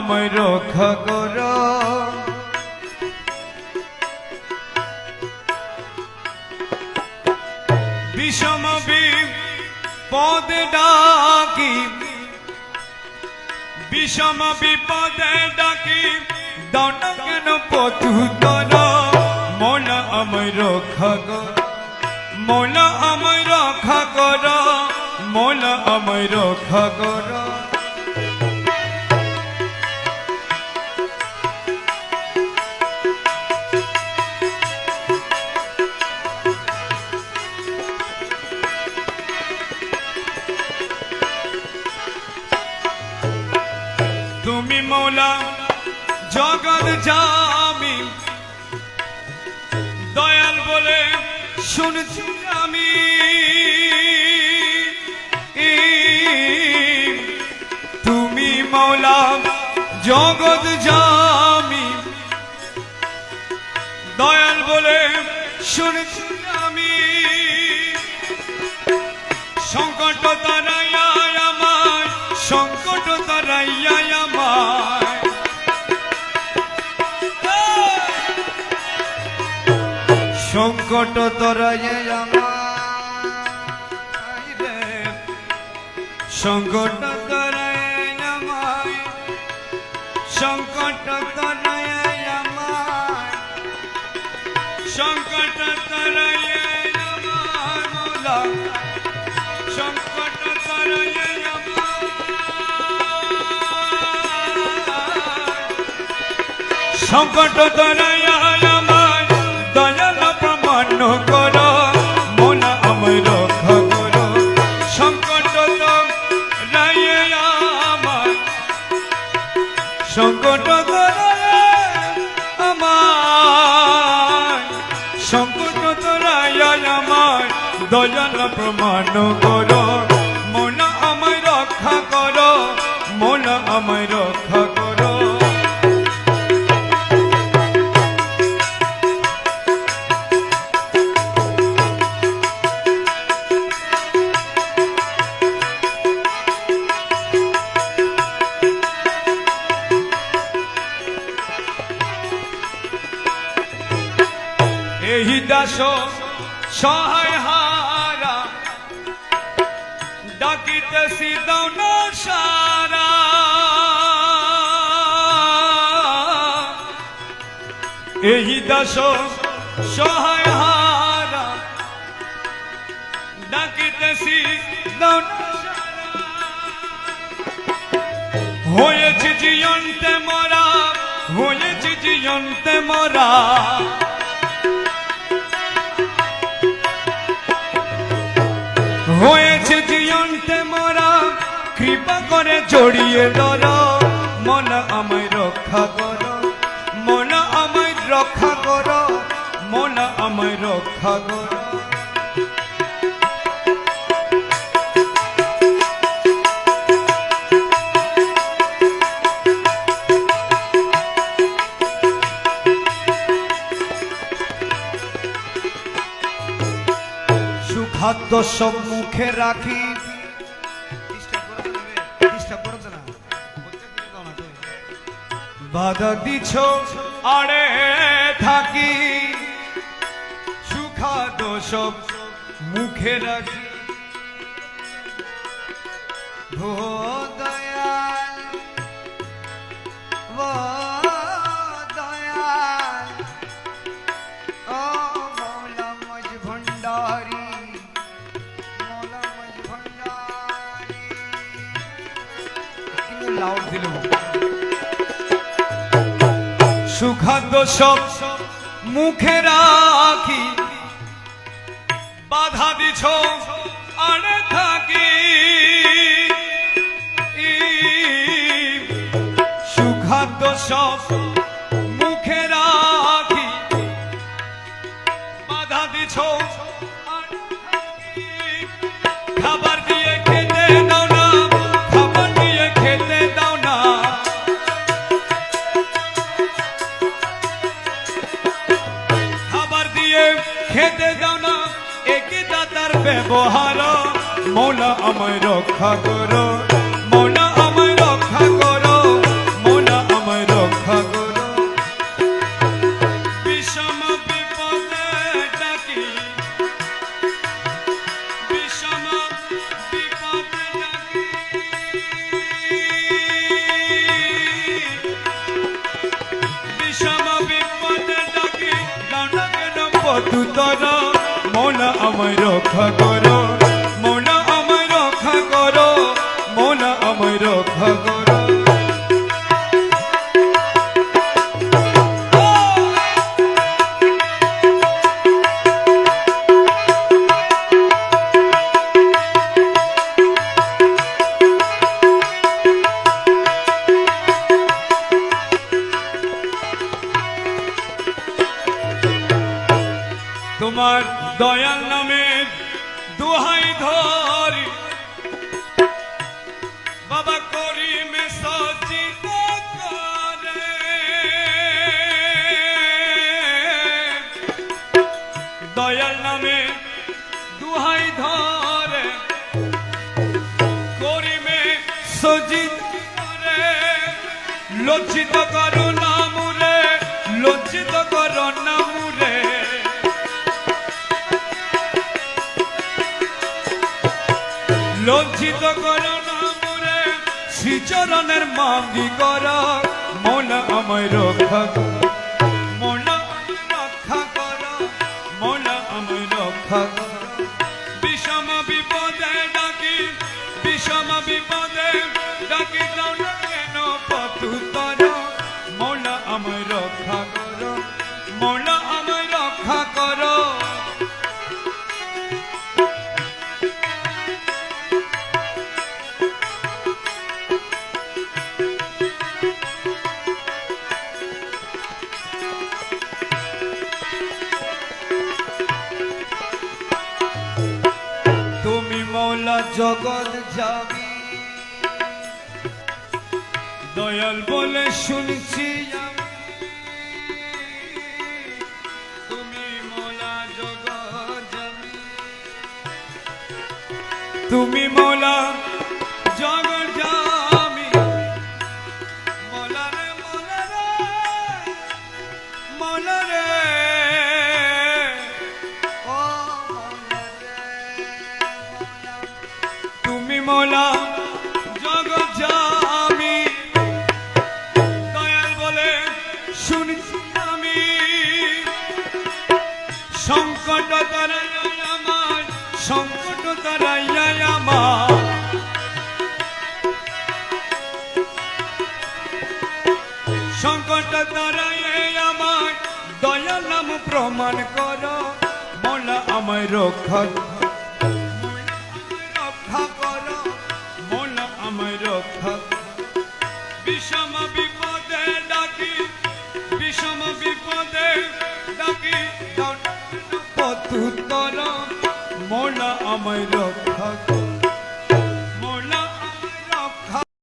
আমায় রক্ষা করো। বিষম বিপদে ডাকি, বিষম বিপদে ডাকি, দণ্ড কেন পতুতর মোলা আমায় রক্ষা কর মোলা আমায় রক্ষা কর মোলা আমায় রক্ষা কর। জগৎ জামি দয়াল বলে, শুনছি আমি তুমি মৌলা জগৎ জামি দয়াল বলে, শুনছি আমি সংকট সংকট তরাইয়া আমার রে। সংকট সংকট আমার সংকট তরাইয়া সংকট আমার সংকট তরাইয়া আমার দয়াল প্রমাণ কর। মন আমায় রক্ষা কর মন আমায় দাস, সহায় হারা। ডাকিতেছি সারা। এই দাস, সহায় হারা। ডাকিতেছি হয়েছে জিয়ন্তে মরা, হয়েছে জিয়ন্তে মরা। হয়েছে জীবনতে মরা। কৃপা করে জড়িয়ে ধর। মন আমায় রক্ষা কর। মন আমায় রক্ষা কর। মন আমায় রক্ষা কর। সব মুখে রাখি। বাধা দিছ আরে থাকি। সুখা সব মুখে রাখি। ভো লাউড দিল সুখাদ্য সব মুখে রাখি। বাধা দিছ আরে থাকি। সুখাদ্য সব আমায় রক্ষা করো, মোনা আমায় রক্ষা করো, মোনা আমায় রক্ষা করো। বিষম বিপদে ডাকি, বিষম বিপদে ডাকি। বিষম বিপদে ডাকি ডানা কেন পথ তোরা মোনা আমায় রক্ষা করো। তোমার দয়াল নামে দুহাই ধরি। দয়াল নামে দুহাই ধরে। করি মে সজিত লজ্জিত করো নামুরে লজ্জিত করো নামুরে লজ্জিত কর নামরে শ্রীচরণের মাঙ্গি কর, মন আমায় রক্ষা আমায় জগৎ যাবি দয়াল বলে শুনছি তুমি মোলা জগৎ তুমি মৌলা মোলা জগৎ জামি দয়াল বলে শুনছি আমি। সংকট তারাইয়া আমার, সংকট তারাইয়া আমার। সংকট তারাইয়া আমার দয়া নাম প্রমাণ কর মোলা আমায় রক্ষা